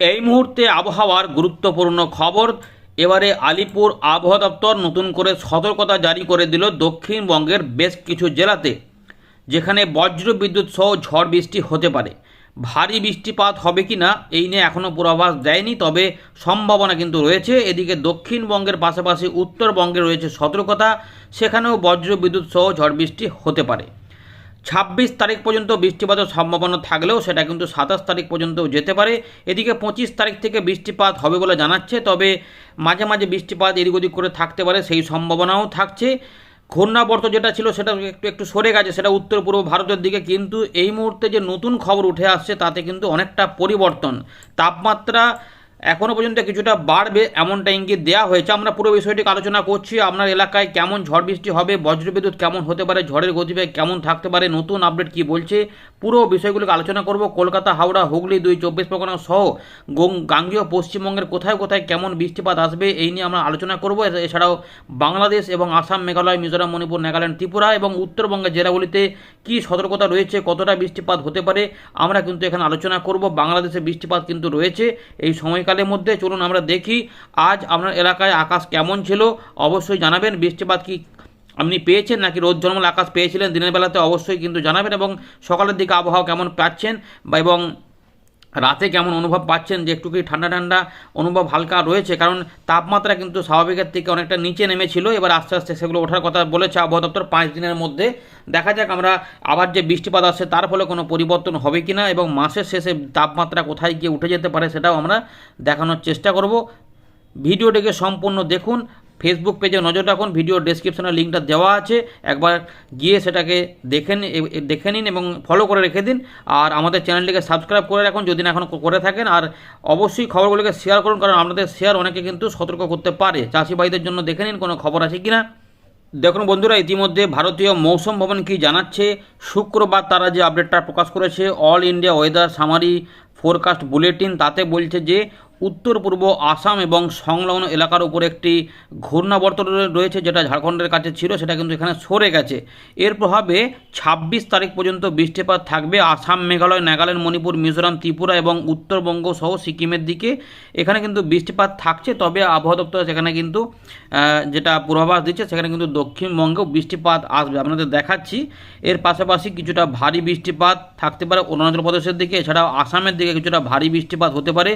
এই মুহূর্তে আবহাওয়ার গুরুত্বপূর্ণ খবর, এবারে আলিপুর আবহাওয়া দপ্তর নতুন করে সতর্কতা জারি করে দিল দক্ষিণবঙ্গের বেশ কিছু জেলাতে, যেখানে বজ্র বিদ্যুৎ সহ ঝড় বৃষ্টি হতে পারে। ভারী বৃষ্টিপাত হবে কি না, এই নিয়ে এখনও পূর্বাভাস দেয়নি, তবে সম্ভাবনা কিন্তু রয়েছে। এদিকে দক্ষিণবঙ্গের পাশাপাশি উত্তরবঙ্গে রয়েছে সতর্কতা, সেখানেও বজ্র বিদ্যুৎ সহ ঝড় বৃষ্টি হতে পারে। ছাব্বিশ তারিখ পর্যন্ত বৃষ্টিপাতের সম্ভাবনা থাকলেও সেটা কিন্তু সাতাশ তারিখ পর্যন্ত যেতে পারে। এদিকে পঁচিশ তারিখ থেকে বৃষ্টিপাত হবে বলে জানাচ্ছে, তবে মাঝে মাঝে বৃষ্টিপাত এদিক ওদিক করে থাকতে পারে সেই সম্ভাবনাও থাকছে। ঘূর্ণাবর্ত যেটা ছিল সেটা একটু একটু সরে গেছে, সেটা উত্তর পূর্ব ভারতের দিকে, কিন্তু এই মুহূর্তে যে নতুন খবর উঠে আসছে তাতে কিন্তু অনেকটা পরিবর্তন। তাপমাত্রা এখনও পর্যন্ত কিছুটা বাড়বে, এমনটা ইঙ্গিত দেওয়া হয়েছে। আমরা পুরো বিষয়টিকে আলোচনা করছি, আপনার এলাকায় কেমন ঝড় বৃষ্টি হবে, বজ্রবিদ্যুৎ কেমন হতে পারে, ঝড়ের গতিবেগ কেমন থাকতে পারে, নতুন আপডেট কি বলছে, পুরো বিষয়গুলোকে আলোচনা করব। কলকাতা, হাওড়া, হুগলি দুই চব্বিশ পরগনা সহ গাঙ্গেয়, পশ্চিমবঙ্গের কোথায় কোথায় কেমন বৃষ্টিপাত আসবে এই নিয়ে আমরা আলোচনা করব। এছাড়াও বাংলাদেশ এবং আসাম, মেঘালয়, মিজোরাম, মণিপুর, নাগাল্যান্ড, ত্রিপুরা এবং উত্তরবঙ্গের জেলাগুলিতে কি সতর্কতা রয়েছে, কতটা বৃষ্টিপাত হতে পারে, আমরা কিন্তু এখানে আলোচনা করব। বাংলাদেশে বৃষ্টিপাত কিন্তু রয়েছে, এই সময়কালের মধ্যে চলুন আমরা দেখি আজ আপনার এলাকায় আকাশ কেমন ছিল। অবশ্যই জানাবেন। বৃষ্টিপাত কি আপনি পেয়েছেন নাকি রোদ জন্মল আকাশ পেয়েছিলেন? দিনের বেলাতে অবশ্যই কিন্তু জানাবেন এবং সকালের দিকে আবহাওয়া কেমন পাচ্ছেন বা এবং রাতে কেমন অনুভব পাচ্ছেন যে একটু কি ঠান্ডা ঠান্ডা অনুভব হালকা রয়েছে? কারণ তাপমাত্রা কিন্তু স্বাভাবিকের থেকে অনেকটা নিচে নেমেছিল। এবার আস্তে আস্তে সেগুলো ওঠার কথা বলেছে আবহাওয়া দপ্তর পাঁচ দিনের মধ্যে। দেখা যাক আমরা আবার যে বৃষ্টিপাত আসছে তার ফলে কোনো পরিবর্তন হবে কি না এবং মাসের শেষে তাপমাত্রা কোথায় গিয়ে উঠে যেতে পারে সেটাও আমরা দেখানোর চেষ্টা করব। ভিডিওটিকে সম্পূর্ণ দেখুন। ফেসবুক পেজে নজর রাখুন ভিডিও ডেসক্রিপশনে লিঙ্কটা দেওয়া আছে, একবার গিয়ে সেটাকে দেখে দেখে নিন এবং ফলো করে রেখে দিন। আর আমাদের চ্যানেলটিকে সাবস্ক্রাইব করে রাখুন যদি না এখন করে থাকেন। আর অবশ্যই খবরগুলোকে শেয়ার করুন, কারণ আপনাদের শেয়ার অনেকে কিন্তু সতর্ক করতে পারে। চাষি ভাইদের জন্য দেখে নিন কোনো খবর আছে কি না দেখুন বন্ধুরা, ইতিমধ্যে ভারতীয় মৌসুম ভবন কি জানাচ্ছে? শুক্রবার তারা যে আপডেটটা প্রকাশ করেছে all India weather summary forecast bulletin তাতে বলছে যে উত্তর, পূর্ব, আসাম এবং সংলগ্ন এলাকার উপর একটি ঘূর্ণাবর্ত রয়েছে যেটা ঝাড়খণ্ডের কাছে ছিল, সেটা কিন্তু এখানে সরে গেছে। এর প্রভাবে ছাব্বিশ তারিখ পর্যন্ত বৃষ্টিপাত থাকবে। আসাম, মেঘালয়, নাগাল্যান্ড, মণিপুর, মিজোরাম, ত্রিপুরা এবং উত্তরবঙ্গ সহ সিকিমের দিকে এখানে কিন্তু বৃষ্টিপাত থাকছে। তবে আবহাওয়া দপ্তর সেখানে কিন্তু যেটা পূর্বাভাস দিচ্ছে, সেখানে কিন্তু দক্ষিণবঙ্গেও বৃষ্টিপাত আসবে। আপনাদের দেখাচ্ছি। এর পাশাপাশি কিছুটা ভারী বৃষ্টিপাত থাকতে পারে অরুণাচল প্রদেশের দিকে। এছাড়াও আসামের দিকে কিছুটা ভারী বৃষ্টিপাত হতে পারে।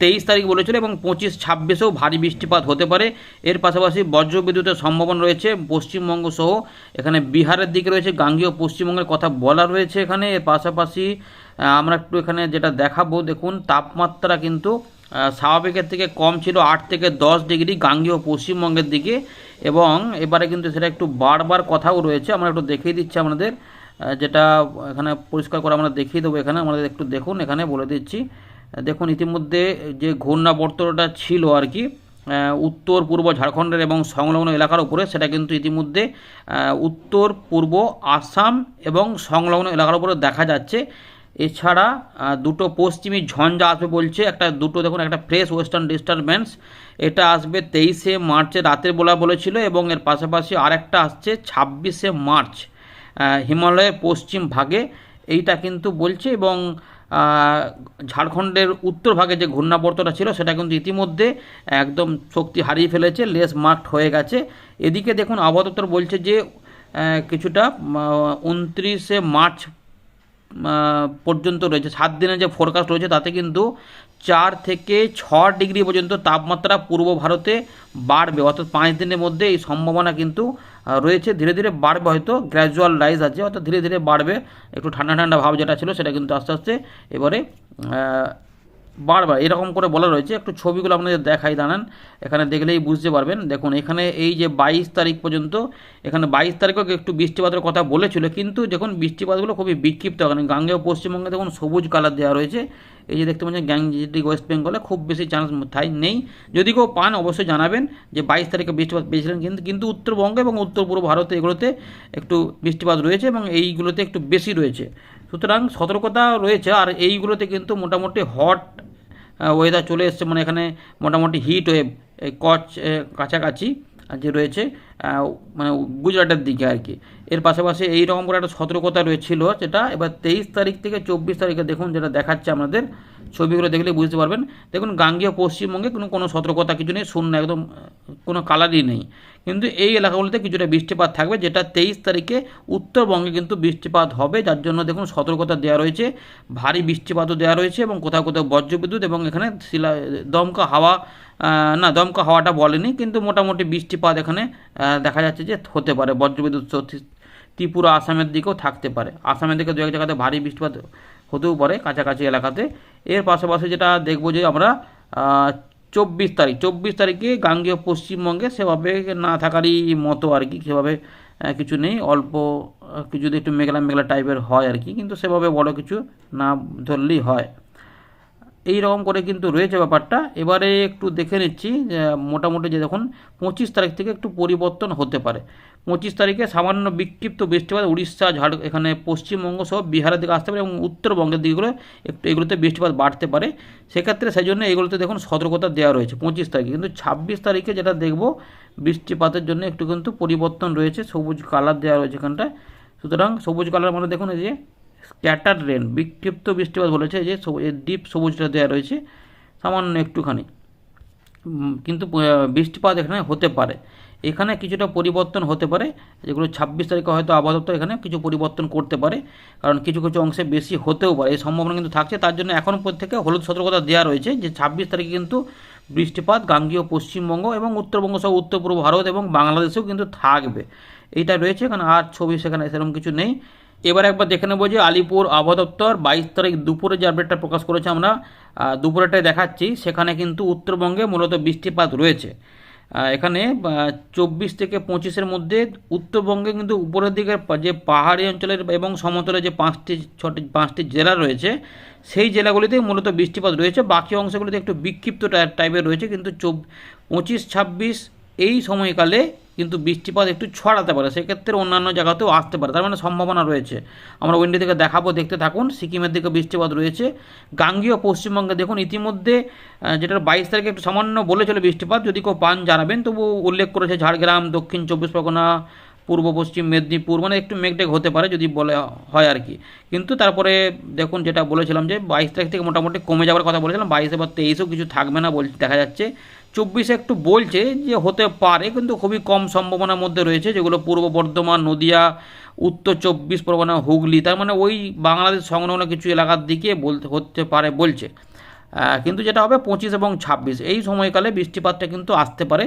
তেইশ তারিখ বলেছিল এবং পঁচিশ ছাব্বিশেও ভারী বৃষ্টিপাত হতে পারে। এর পাশাপাশি বজ্র বিদ্যুতের সম্ভাবনা রয়েছে, পশ্চিমবঙ্গ সহ এখানে বিহারের দিকে রয়েছে, গাঙ্গীয় পশ্চিমবঙ্গের কথা বলা রয়েছে এখানে। এর পাশাপাশি আমরা একটু এখানে যেটা দেখাবো, দেখুন, তাপমাত্রা কিন্তু স্বাভাবিকের থেকে কম ছিল আট থেকে দশ ডিগ্রি গাঙ্গীয় পশ্চিমবঙ্গের দিকে এবং এবারে কিন্তু সেটা একটু বারবার কথাও রয়েছে। আমরা একটু দেখিয়ে দিচ্ছি আপনাদের যেটা এখানে পরিষ্কার করে আমরা দেখিয়ে দেবো এখানে। আমাদের একটু দেখুন, এখানে বলে দিচ্ছি। দেখুন, ইতিমধ্যে যে ঘূর্ণাবর্তটা ছিল আর কি উত্তর, পূর্ব ঝাড়খণ্ডের এবং সংলগ্ন এলাকার উপরে, সেটা কিন্তু ইতিমধ্যে উত্তর, পূর্ব, আসাম এবং সংলগ্ন এলাকার উপরে দেখা যাচ্ছে। এছাড়া দুটো পশ্চিমী ঝঞ্ঝা আসবে বলছে, একটা দুটো দেখুন, একটা ফ্রেশ ওয়েস্টার্ন ডিস্টারবেন্স এটা আসবে তেইশে মার্চে রাতের বেলা বলেছিল এবং এর পাশাপাশি আরেকটা আসছে ছাব্বিশে মার্চ হিমালয়ের পশ্চিম ভাগে, এইটা কিন্তু বলছে এবং ঝাড়খণ্ডের উত্তর ভাগে যে ঘূর্ণাবর্তটা ছিল, সেটা কিন্তু ইতিমধ্যে একদম শক্তি হারিয়ে ফেলেছে, লেস মার্কড হয়ে গেছে। এদিকে দেখুন, আবহাওয়া দপ্তর বলছে যে কিছুটা উনত্রিশে মার্চ পর্যন্ত রয়েছে। সাত দিনের যে ফোরকাস্ট রয়েছে, তাতে কিন্তু চার থেকে ছ ডিগ্রি পর্যন্ত তাপমাত্রা পূর্ব ভারতে বাড়বে। অর্থাৎ পাঁচ দিনের মধ্যে এই সম্ভাবনা কিন্তু রয়েছে। ধীরে ধীরে বাড়বে হয়তো গ্র্যাজুয়াল রাইজ আছে, অর্থাৎ ধীরে ধীরে বাড়বে। একটু ঠান্ডা ঠান্ডা ভাব যেটা ছিল, সেটা কিন্তু আস্তে আস্তে এবারে বারবার এরকম করে বলা রয়েছে, একটু ছবিগুলো আপনাদের দেখাই দাঁড়ান, এখানে দেখলেই বুঝতে পারবেন। দেখুন, এখানে এই যে বাইশ তারিখ পর্যন্ত, এখানে বাইশ তারিখও একটু বৃষ্টিপাতের কথা বলেছিল, কিন্তু দেখুন, বৃষ্টিপাতগুলো খুবই বিক্ষিপ্ত কারণ গাঙ্গেয় পশ্চিমবঙ্গে দেখুন, সবুজ কালার দেওয়া রয়েছে। এই যে দেখতে পাচ্ছেন গ্যাংজিটিক ওয়েস্ট বেঙ্গলে খুব বেশি চান্স থাই নেই। যদি কেউ পান, অবশ্যই জানাবেন যে বাইশ তারিখে বৃষ্টিপাত পেয়েছিলেন, কিন্তু কিন্তু উত্তরবঙ্গ এবং উত্তর পূর্ব ভারতে এগুলোতে একটু বৃষ্টিপাত রয়েছে এবং এইগুলোতে একটু বেশি রয়েছে। সুতরাং সতর্কতা রয়েছে, আর এইগুলোতে কিন্তু মোটামুটি হট ওয়েদার চলে এসছে মানে এখানে মোটামুটি হিট ওয়েভ কচ কাছাকাছি যে রয়েছে মানে গুজরাটের দিকে আর কি। এর পাশাপাশি এইরকম করে একটা সতর্কতা রয়েছিল যেটা এবার তেইশ তারিখ থেকে চব্বিশ তারিখে দেখুন, যেটা দেখাচ্ছে আমাদের। ছবিগুলো দেখলে বুঝতে পারবেন। দেখুন, গাঙ্গীয় পশ্চিমবঙ্গে কোনো কোনো সতর্কতা কিছু নেই, শূন্য একদম, কোনো কালারই নেই। কিন্তু এই এলাকাগুলিতে কিছুটা বৃষ্টিপাত থাকবে, যেটা তেইশ তারিখে উত্তরবঙ্গে কিন্তু বৃষ্টিপাত হবে। যার জন্য দেখুন, সতর্কতা দেওয়া রয়েছে, ভারী বৃষ্টিপাতও দেওয়া রয়েছে এবং কোথাও কোথাও বজ্রবিদ্যুৎ এবং এখানে শিলা, দমকা হাওয়া না, দমকা হাওয়াটা বলেনি, কিন্তু মোটামুটি বৃষ্টিপাত এখানে দেখা যাচ্ছে যে হতে পারে। বজ্রবিদ্যুৎ ত্রিপুরা, আসামের দিকেও থাকতে পারে। আসামের দিকে দু এক জায়গাতে ভারী বৃষ্টিপাত হতেও পারে কাছাকাছি এলাকাতে। এর পাশাপাশি যেটা দেখব যে আমরা চব্বিশ তারিখ, চব্বিশ তারিখে গাঙ্গেয় পশ্চিমবঙ্গে সেভাবে না থাকারই মতো আর কি, সেভাবে কিছু নেই, অল্প কিছু যদি একটু মেঘলা মেঘলা টাইপের হয় আর কি, কিন্তু সেভাবে বড় কিছু না ধরলেই হয়। এই রকম করে কিন্তু রয়েছে ব্যাপারটা। এবারে একটু দেখে নিচ্ছি মোটামুটি যে দেখুন, পঁচিশ তারিখ থেকে একটু পরিবর্তন হতে পারে। পঁচিশ তারিখে সামান্য বিক্ষিপ্ত বৃষ্টিপাত, উড়িষ্যা, ঝাড়, এখানে পশ্চিমবঙ্গ সহ বিহারের দিকে আসতে পারে এবং উত্তরবঙ্গের দিকগুলো একটু এগুলোতে বৃষ্টিপাত বাড়তে পারে। সেক্ষেত্রে সেই জন্য এগুলোতে দেখুন সতর্কতা দেওয়া রয়েছে পঁচিশ তারিখে। কিন্তু ছাব্বিশ তারিখে যেটা দেখব, বৃষ্টিপাতের জন্য একটু কিন্তু পরিবর্তন রয়েছে। সবুজ কালার দেওয়া রয়েছে এখানটায়। সুতরাং সবুজ কালার মানে দেখুন এই যে স্ক্যাটার রেন বিক্ষিপ্ত বৃষ্টিপাত বলেছে, যে ডিপ সবুজটা দেওয়া রয়েছে, সামান্য একটুখানি। কিন্তু বৃষ্টিপাত এখানে হতে পারে। এখানে কিছুটা পরিবর্তন হতে পারে, যেগুলো ছাব্বিশ তারিখে হয়তো আবহাওয়া এখানে কিছু পরিবর্তন করতে পারে, কারণ কিছু কিছু অংশে বেশি হতেও পারে। এই সম্ভাবনা কিন্তু থাকছে, তার জন্য এখন থেকে হলুদ সতর্কতা দেওয়া রয়েছে, যে ছাব্বিশ তারিখে কিন্তু বৃষ্টিপাত গাঙ্গীয় পশ্চিমবঙ্গ এবং উত্তরবঙ্গ সহ উত্তর পূর্ব ভারত এবং বাংলাদেশেও কিন্তু থাকবে। এইটা রয়েছে এখানে আর ছবি সেখানে সেরকম কিছু নেই। এবার একবার দেখে নেব যে আলিপুর আবহাওয়া দপ্তর বাইশ তারিখ দুপুরে যে আপডেটটা প্রকাশ করেছে আমরা দুপুরেটাই দেখাচ্ছি। সেখানে কিন্তু উত্তরবঙ্গে মূলত বৃষ্টিপাত রয়েছে। এখানে চব্বিশ থেকে পঁচিশের মধ্যে উত্তরবঙ্গে কিন্তু উপরের দিকের পা- যে পাহাড়ি অঞ্চলের এবং সমতলে যে পাঁচটি, ছটি, পাঁচটি জেলা রয়েছে, সেই জেলাগুলিতে মূলত বৃষ্টিপাত রয়েছে। বাকি অংশগুলিতে একটু বিক্ষিপ্ত টাই- টাইপের রয়েছে, কিন্তু চব, পঁচিশ, ছাব্বিশ এই সময়কালে কিন্তু বৃষ্টিপাত একটু ছড়াতে পারে, সেক্ষেত্রে অন্যান্য জায়গাতেও আসতে পারে। তার মানে সম্ভাবনা রয়েছে। আমরা উইন্ডো থেকে দেখাবো, দেখতে থাকুন। সিকিমের দিকে বৃষ্টিপাত রয়েছে। গাঙ্গীয় পশ্চিমবঙ্গে দেখুন, ইতিমধ্যে যেটা বাইশ তারিখে একটু সামান্য বলেছিল বৃষ্টিপাত, যদি কেউ পান জানাবেন, তবু উল্লেখ করেছে ঝাড়গ্রাম, দক্ষিণ চব্বিশ পরগনা, পূর্ব পশ্চিম মেদিনীপুর মানে একটু মেঘটেক হতে পারে, যদি বলে, হয় আর কি। কিন্তু তারপরে দেখুন, যেটা বলেছিলাম যে বাইশ তারিখ থেকে মোটামুটি কমে যাওয়ার কথা বলেছিলাম, বাইশে বা তেইশেও কিছু থাকবে না বল, দেখা যাচ্ছে। চব্বিশে একটু বলছে যে হতে পারে, কিন্তু খুবই কম সম্ভাবনার মধ্যে রয়েছে, যেগুলো পূর্ব বর্ধমান, নদিয়া, উত্তর চব্বিশ পরগনা হুগলি, তার মানে ওই বাংলাদেশ সংলগ্ন কিছু এলাকার দিকে বলতে হতে পারে বলছে। কিন্তু যেটা হবে পঁচিশ এবং ছাব্বিশ, এই সময়কালে বৃষ্টিপাতটা কিন্তু আসতে পারে।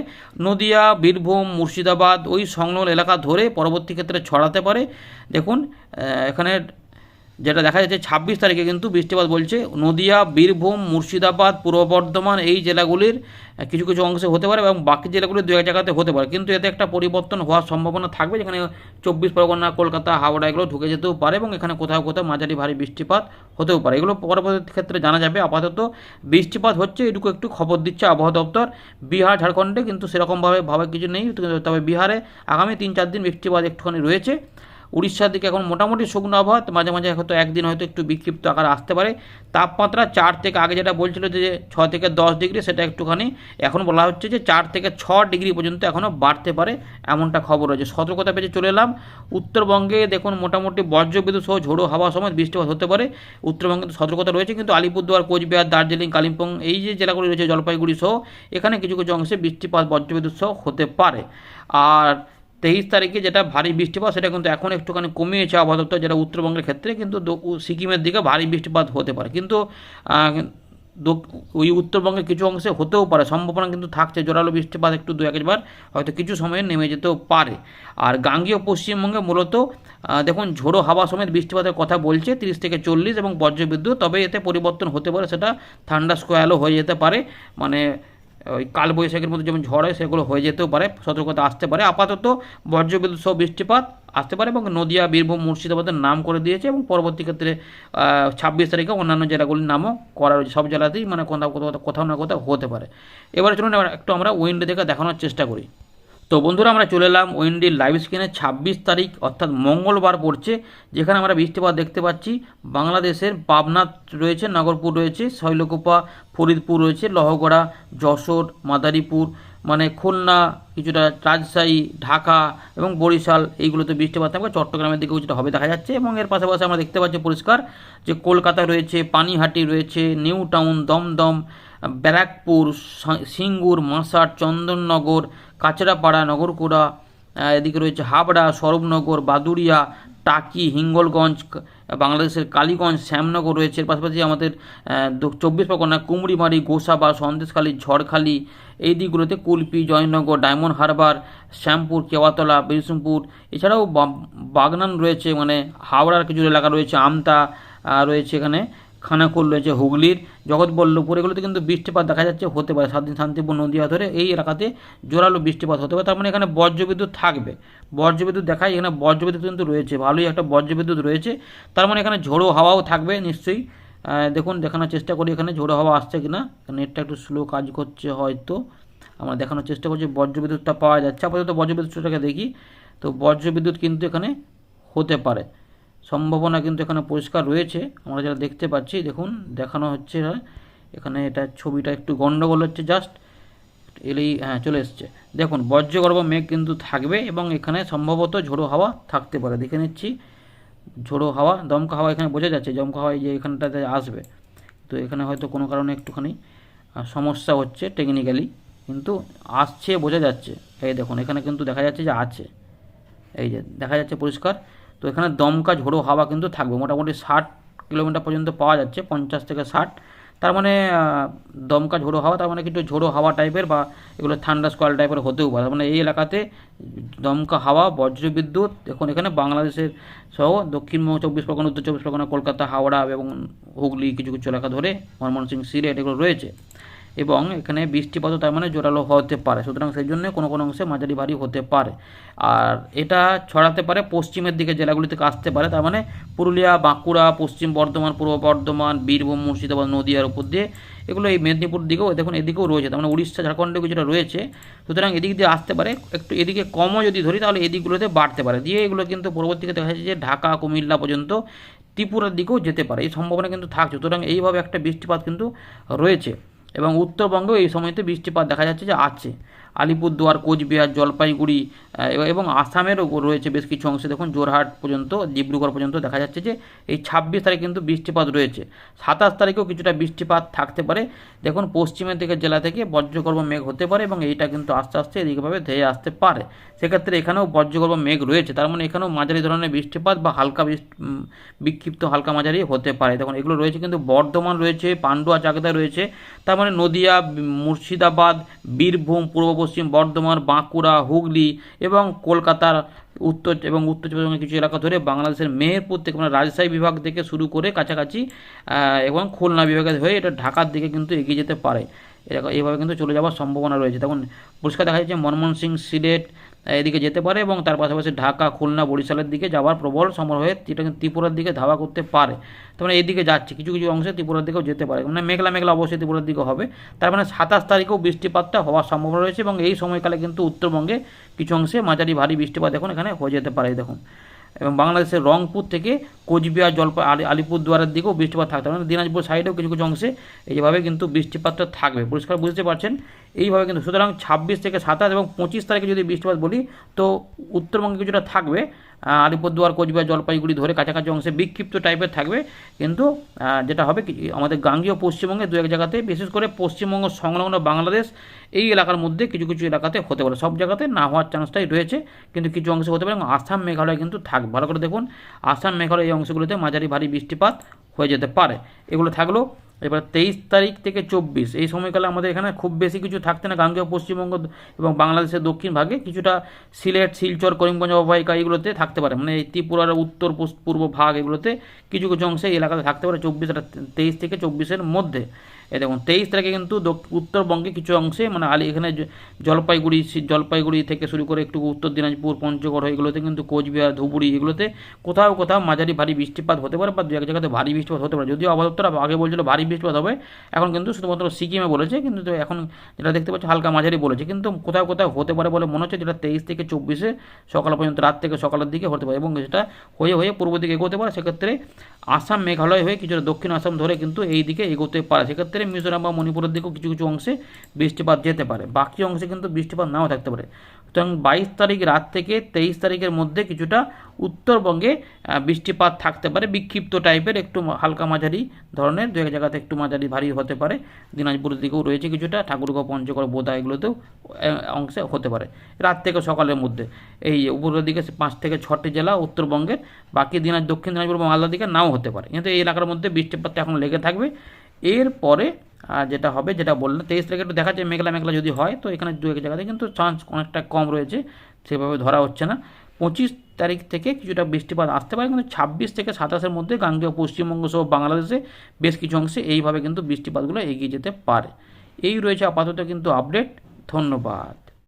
নদিয়া, বীরভূম, মুর্শিদাবাদ ওই সংলগ্ন এলাকা ধরে পরবর্তী ক্ষেত্রে ছড়াতে পারে। দেখুন এখানে যেটা দেখা যাচ্ছে ছাব্বিশ তারিখে কিন্তু বৃষ্টিপাত বলছে। নদিয়া, বীরভূম, মুর্শিদাবাদ, পূর্ব বর্ধমান এই জেলাগুলির কিছু কিছু অংশে হতে পারে এবং বাকি জেলাগুলির দু এক জায়গাতে হতে পারে। কিন্তু এতে একটা পরিবর্তন হওয়ার সম্ভাবনা থাকবে। যেখানে চব্বিশ পরগনা, কলকাতা, হাওড়া এগুলো ঢুকে যেতেও পারে এবং এখানে কোথাও কোথাও মাঝারি ভারী বৃষ্টিপাত হতেও পারে। এগুলো পরবর্তী ক্ষেত্রে জানা যাবে। আপাতত বৃষ্টিপাত হচ্ছে এটুকু একটু খবর দিচ্ছে আবহাওয়া দপ্তর। বিহার, ঝাড়খণ্ডে কিন্তু সেরকমভাবে ভাবে কিছু নেই। তবে বিহারে আগামী তিন চার দিন বৃষ্টিপাত একটুখানি রয়েছে। উড়িষ্যার দিকে এখন মোটামুটি শুকনো আবহাওয়া মাঝে মাঝে হয়তো একদিন হয়তো একটু বিক্ষিপ্ত আকার আসতে পারে। তাপমাত্রা চার থেকে, আগে যেটা বলছিল যে ছ থেকে দশ ডিগ্রি, সেটা একটুখানি এখন বলা হচ্ছে যে চার থেকে ছ ডিগ্রি পর্যন্ত এখনও বাড়তে পারে এমনটা খবর রয়েছে। সতর্কতা পেয়ে চলে এলাম। উত্তরবঙ্গে দেখুন মোটামুটি বজ্রবিদ্যুৎ সহ ঝোড়ো হাওয়া সময় বৃষ্টিপাত হতে পারে। উত্তরবঙ্গে তো সতর্কতা রয়েছে, কিন্তু আলিপুরদুয়ার, কোচবিহার, দার্জিলিং, কালিম্পং এই যে জেলাগুলি রয়েছে, জলপাইগুড়ি সহ, এখানে কিছু কিছু অংশে বৃষ্টিপাত, বজ্রবিদ্যুৎ সহ হতে পারে। আর তেইশ তারিখে যেটা ভারী বৃষ্টিপাত, সেটা কিন্তু এখন একটুখানি কমিয়েছে আবহাওয়া দপ্তর, যেটা উত্তরবঙ্গের ক্ষেত্রে কিন্তু সিকিমের দিকে ভারী বৃষ্টিপাত হতে পারে। কিন্তু ওই উত্তরবঙ্গের কিছু অংশে হতেও পারে, সম্ভাবনা কিন্তু থাকছে, জোরালো বৃষ্টিপাত একটু দু একবার, হয়তো কিছু সময়ে নেমে যেতেও পারে। আর গাঙ্গীয় পশ্চিমবঙ্গে মূলত দেখুন, ঝোড়ো হাওয়া সমেত বৃষ্টিপাতের কথা বলছে, তিরিশ থেকে চল্লিশ এবং বজ্রবিদ্যুৎ, তবে এতে পরিবর্তন হতে পারে, সেটা ঠান্ডা স্কোয়ালও হয়ে যেতে পারে। মানে ওই কালবৈশাখের মধ্যে যেমন ঝড় হয়, সেগুলো হয়ে যেতেও পারে, সতর্কতা আসতে পারে। আপাতত বজ্রবিদ্যুৎ সহ বৃষ্টিপাত আসতে পারে এবং নদিয়া, বীরভূম, মুর্শিদাবাদের নাম করে দিয়েছে এবং পরবর্তী ক্ষেত্রে ছাব্বিশ তারিখে অন্যান্য জেলাগুলির নামও করা রয়েছে। সব জেলাতেই মানে কোথাও কোথাও কোথাও না কোথাও হতে পারে। এবারে চলুন একটু আমরা উইন্ডো থেকে দেখানোর চেষ্টা করি। তো বন্ধুরা আমরা চলে এলাম উইন্ডির লাইভ স্ক্রিনে ছাব্বিশ তারিখ, অর্থাৎ মঙ্গলবার পড়ছে। যেখানে আমরা বৃষ্টিপাত দেখতে পাচ্ছি। বাংলাদেশের পাবনা রয়েছে, নগরপুর রয়েছে, শৈলকুপা, ফরিদপুর রয়েছে, লহগড়া, যশোর, মাদারীপুর মানে খুলনা, কিছুটা রাজশাহী, ঢাকা এবং বরিশাল, এইগুলোতে বৃষ্টিপাত থাকবে। চট্টগ্রামের দিকেও কিছুটা হবে দেখা যাচ্ছে এবং এর পাশাপাশি আমরা দেখতে পাচ্ছি পরিষ্কার যে কলকাতা রয়েছে, পানিহাটি রয়েছে নিউ টাউন দমদম, ব্যারাকপুর সিঙ্গুর মাসাট চন্দননগর কাচরাপাড়া নগরকুড়া এদিকে রয়েছে হাবড়া সরবনগর বাদুড়িয়া, টাকি, হিঙ্গলগঞ্জ বাংলাদেশের কালীগঞ্জ, শ্যামনগর রয়েছে। এর পাশাপাশি আমাদের চব্বিশ পরগনা, কুমড়িমারি, গোসাবা, সন্দেশখালী, ঝড়খালি, এই দিকগুলোতে কুলপি, জয়নগর, ডায়মন্ড হারবার, শ্যামপুর, কেওয়াতলা বিরসিমপুর এছাড়াও বাগনান রয়েছে মানে হাওড়ার কিছু এলাকা রয়েছে, আমতা রয়েছে এখানে। খানাকুল রয়েছে হুগলির জগৎবল্লভপুর, এগুলোতে কিন্তু বৃষ্টিপাত দেখা যাচ্ছে, হতে পারে স্বাধীন শান্তিপুর নদীয়া ধরে এই এলাকাতে জোরালো বৃষ্টিপাত হতে পারে। তার মানে এখানে বজ্রবিদ্যুৎ থাকবে। বজ্রবিদ্যুৎ দেখায় এখানে বজ্রবিদ্যুৎ কিন্তু রয়েছে, ভালোই একটা বজ্রবিদ্যুৎ রয়েছে। তার মানে এখানে ঝোড়ো হাওয়াও থাকবে নিশ্চয়ই। দেখুন, দেখানোর চেষ্টা করি এখানে ঝোড়ো হাওয়া আসছে কিনা। নেটটা একটু স্লো কাজ করছে হয়তো। আমরা দেখানোর চেষ্টা করছি, বজ্রবিদ্যুৎটা পাওয়া যাচ্ছে। আপাতত বজ্রবিদ্যুৎটাকে দেখি। তো বজ্রবিদ্যুৎ কিন্তু এখানে হতে পারে। সম্ভাবনা কিন্তু এখানে পরিষ্কার রয়েছে। আমরা যেটা দেখতে পাচ্ছি, দেখুন, দেখানো হচ্ছে এখানে এটা ছবিটা একটু গণ্ডগোল হচ্ছে জাস্ট এলেই হ্যাঁ চলে এসছে। দেখুন, বজ্রগর্ভ মেঘ কিন্তু থাকবে এবং এখানে সম্ভবত ঝোড়ো হাওয়া থাকতে পারে। দেখে নিচ্ছি, ঝোড়ো হাওয়া, দমকা হাওয়া এখানে বোঝা যাচ্ছে, দমকা হাওয়া যে এখানটাতে আসবে। তো এখানে হয়তো কোনো কারণে একটুখানি সমস্যা হচ্ছে টেকনিক্যালি কিন্তু আসছে বোঝা যাচ্ছে। এই দেখুন, এখানে কিন্তু দেখা যাচ্ছে যে আছে। এই যে, দেখা যাচ্ছে পরিষ্কার। তো এখানে দমকা ঝোড়ো হাওয়া কিন্তু থাকবে। মোটামুটি ষাট কিলোমিটার পর্যন্ত পাওয়া যাচ্ছে, পঞ্চাশ থেকে ষাট। তার মানে দমকা ঝোড়ো হাওয়া, তার মানে কিন্তু ঝোড়ো হাওয়া টাইপের বা এগুলো ঠান্ডা স্কোয়াল টাইপের হতেও পারে। মানে এই এলাকাতে দমকা হাওয়া, বজ্রবিদ্যুৎ, দেখুন এখানে বাংলাদেশের সহ দক্ষিণ চব্বিশ পরগনা, উত্তর চব্বিশ পরগনা, কলকাতা, হাওড়া এবং হুগলি, কিছু কিছু এলাকা ধরে, ময়মনসিংহ, সিলেট এগুলো রয়েছে। এবং এখানে বৃষ্টিপাতও তার মানে জোরালো হতে পারে। সুতরাং সেই জন্য কোনো কোনো অংশে মাঝারি ভারী হতে পারে। আর এটা ছড়াতে পারে পশ্চিমের দিকে জেলাগুলি থেকে আসতে পারে। তার মানে পুরুলিয়া, বাঁকুড়া, পশ্চিম বর্ধমান, পূর্ব বর্ধমান, বীরভূম, মুর্শিদাবাদ, নদীয়ার উপর দিয়ে এগুলো এই মেদিনীপুর দিকেও দেখুন এদিকেও রয়েছে। তার মানে উড়িষ্যা, ঝাড়খণ্ডে কিছুটা রয়েছে, সুতরাং এদিক দিয়ে আসতে পারে। একটু এদিকে কমও যদি ধরি তাহলে এদিকগুলোতে বাড়তে পারে। দিয়ে এগুলো কিন্তু পরবর্তীতে দেখা যাচ্ছে যে ঢাকা, কুমিল্লা পর্যন্ত ত্রিপুরার দিকেও যেতে পারে। এই সম্ভাবনা কিন্তু থাকছে। সুতরাং এইভাবে একটা বৃষ্টিপাত কিন্তু রয়েছে। এবং উত্তরবঙ্গেও এই সময়তে বৃষ্টিপাত দেখা যাচ্ছে যে আছে। আলিপুরদুয়ার, কোচবিহার, জলপাইগুড়ি এবং আসামেরও রয়েছে বেশ কিছু অংশে। দেখুন, জোরহাট পর্যন্ত, ডিব্রুগড় পর্যন্ত দেখা যাচ্ছে যে এই ছাব্বিশ তারিখ কিন্তু বৃষ্টিপাত রয়েছে। সাতাশ তারিখেও কিছুটা বৃষ্টিপাত থাকতে পারে। দেখুন, পশ্চিমের দিকের জেলা থেকে বজ্রগর্ভ মেঘ হতে পারে এবং এইটা কিন্তু আস্তে আস্তে এদিকভাবে ধেয়ে আসতে পারে। সেক্ষেত্রে এখানেও বজ্রগর্ভ মেঘ রয়েছে। তার মানে এখানেও মাঝারি ধরনের বৃষ্টিপাত বা হালকা বিক্ষিপ্ত হালকা মাঝারি হতে পারে। দেখুন, এগুলো রয়েছে কিন্তু বর্ধমান রয়েছে, পান্ডুয়া, চাকদা রয়েছে। তার মানে নদিয়া, মুর্শিদাবাদ, বীরভূম, পূর্ব পশ্চিম বর্ধমান, বাঁকুড়া, হুগলি এবং কলকাতার উত্তর এবং উত্তর চব্বিশ কিছু এলাকা ধরে বাংলাদেশের মেহেরপুর থেকে মানে রাজশাহী বিভাগ থেকে শুরু করে কাছাকাছি এবং খুলনা বিভাগে হয়ে এটা ঢাকার দিকে কিন্তু এগিয়ে যেতে পারে। এরকম, এইভাবে কিন্তু চলে যাওয়ার সম্ভাবনা রয়েছে। তখন পরিষ্কার দেখা যাচ্ছে মনমোহন সিং সিলেট এদিকে যেতে পারে এবং তার পাশাপাশি ঢাকা, খুলনা, বরিশালের দিকে যাওয়ার প্রবল সম্ভাবনা হয়ে এটা কিন্তু ত্রিপুরার দিকে ধাওয়া করতে পারে। তার মানে এদিকে যাচ্ছে, কিছু কিছু অংশে ত্রিপুরার দিকেও যেতে পারে। মানে মেঘলা মেঘলা অবশ্যই ত্রিপুরার দিকে হবে। তার মানে সাতাশ তারিখেও বৃষ্টিপাতটা হওয়ার সম্ভাবনা রয়েছে এবং এই সময়কালে কিন্তু উত্তরবঙ্গে কিছু অংশে মাঝারি ভারী বৃষ্টিপাত এখন এখানে হয়ে যেতে পারে, দেখুন। এবং বাংলাদেশের রংপুর থেকে কোচবিহার জলপাই আলি আলিপুরদুয়ারের দিকেও বৃষ্টিপাত থাকতে পারে। মানে দিনাজপুর সাইডেও কিছু কিছু অংশে এইভাবে কিন্তু বৃষ্টিপাতটা থাকবে। পরিষ্কার বুঝতে পারছেন? এইভাবে কিন্তু সুতরাং ছাব্বিশ থেকে সাতাশ এবং পঁচিশ তারিখে যদি বৃষ্টিপাত বলি, তো উত্তরবঙ্গে কিছুটা থাকবে। আলিপুরদুয়ার, কোচবিহার, জলপাইগুড়ি ধরে কাছাকাছি অংশে বিক্ষিপ্ত টাইপের থাকবে। কিন্তু যেটা হবে কি, আমাদের গাঙ্গীয় পশ্চিমবঙ্গে দু এক জায়গাতে, বিশেষ করে পশ্চিমবঙ্গ সংলগ্ন বাংলাদেশ, এই এলাকার মধ্যে কিছু কিছু এলাকাতে হতে পারে। সব জায়গাতে না হওয়ার চান্সটাই রয়েছে, কিন্তু কিছু অংশে হতে পারে এবং আসাম, মেঘালয় কিন্তু থাকবে। ভালো করে দেখুন, আসাম, মেঘালয় এই অংশগুলোতে মাঝারি ভারী বৃষ্টিপাত হয়ে যেতে পারে। এগুলো থাকল এবার তেইশ তারিখ থেকে চব্বিশ। এই সময়কালে আমাদের এখানে খুব বেশি কিছু থাকতে না। গাঙ্গেয় পশ্চিমবঙ্গ এবং বাংলাদেশের দক্ষিণ ভাগে কিছুটা সিলেট, শিলচর, করিমগঞ্জ, অববাহিকা এগুলোতে থাকতে পারে। মানে এই ত্রিপুরার উত্তর, পূর্ব- ভাগ এগুলোতে কিছু কিছু অংশে এই এলাকাতে থাকতে পারে চব্বিশ তেইশ থেকে চব্বিশের মধ্যে। এ দেখুন, তেইশ তারিখে কিন্তু উত্তরবঙ্গে কিছু অংশে মানে আলি, এখানে জলপাইগুড়ি জলপাইগুড়ি থেকে শুরু করে একটু উত্তর দিনাজপুর, পঞ্চগড় এগুলোতে কিন্তু কোচবিহার, ধুবুরি এগুলোতে কোথাও কোথাও মাঝারি ভারী বৃষ্টিপাত হতে পারে বা দু এক জায়গাতে ভারী বৃষ্টিপাত হতে পারে। যদিও আবহাওয়া আগে বলছিল ভারী বৃষ্টিপাত হবে। এখন কিন্তু শুধুমাত্র সিকিমে বলেছে, কিন্তু এখন যেটা দেখতে পাচ্ছি, হালকা মাঝারি বলেছে। কিন্তু কোথাও কোথাও হতে পারে বলে মনে হচ্ছে যেটা তেইশ থেকে চব্বিশে সকাল পর্যন্ত, রাত থেকে সকালের দিকে হতে পারে এবং সেটা হয়ে হয়ে পূর্ব দিকে এগোতে পারে। সেক্ষেত্রে আসাম মেঘালয় হয়ে কিছুটা দক্ষিণ আসাম ধরে কিন্তু এই দিকে এগোতে পারে। সেক্ষেত্রে মিজোরাম বা মণিপুরের দিকেও কিছু কিছু অংশে বৃষ্টিপাত যেতে পারে। বাকি অংশে কিন্তু বৃষ্টিপাত নাও থাকতে পারে। সুতরাং বাইশ তারিখ রাত থেকে তেইশ তারিখের মধ্যে কিছুটা উত্তরবঙ্গে বৃষ্টিপাত থাকতে পারে, বিক্ষিপ্ত টাইপের একটু হালকা মাঝারি ধরনের, দু এক জায়গাতে একটু মাঝারি ভারী হতে পারে। দিনাজপুরের দিকেও রয়েছে কিছুটা, ঠাকুরগাঁও, পঞ্চগড়, বোদা এগুলোতেও অংশে হতে পারে। রাত থেকে সকালের মধ্যে। এই উপরের দিকে পাঁচ থেকে ছটি জেলা উত্তরবঙ্গের, বাকি দিনাজ, দক্ষিণ দিনাজপুর বা মালদার দিকে নাও হতে পারে। কিন্তু এই এলাকার মধ্যে বৃষ্টিপাতটা এখন লেগে থাকবে। এরপরে আহ, যেটা হবে যেটা বললেন তেইশ তারিখে একটু দেখা যায় মেঘলা মেঘলা যদি হয় তো এখানে দু এক জায়গাতে কিন্তু চান্স অনেকটা কম রয়েছে সেভাবে ধরা হচ্ছে না। পঁচিশ তারিখ থেকে কিছুটা বৃষ্টিপাত আসতে পারে কিন্তু ছাব্বিশ থেকে সাতাশের মধ্যে গাঙ্গেয় পশ্চিমবঙ্গ সহ বাংলাদেশে বেশ কিছু অংশে এইভাবে কিন্তু বৃষ্টিপাতগুলো এগিয়ে যেতে পারে। এই রয়েছে আপাতত কিন্তু আপডেট ধন্যবাদ।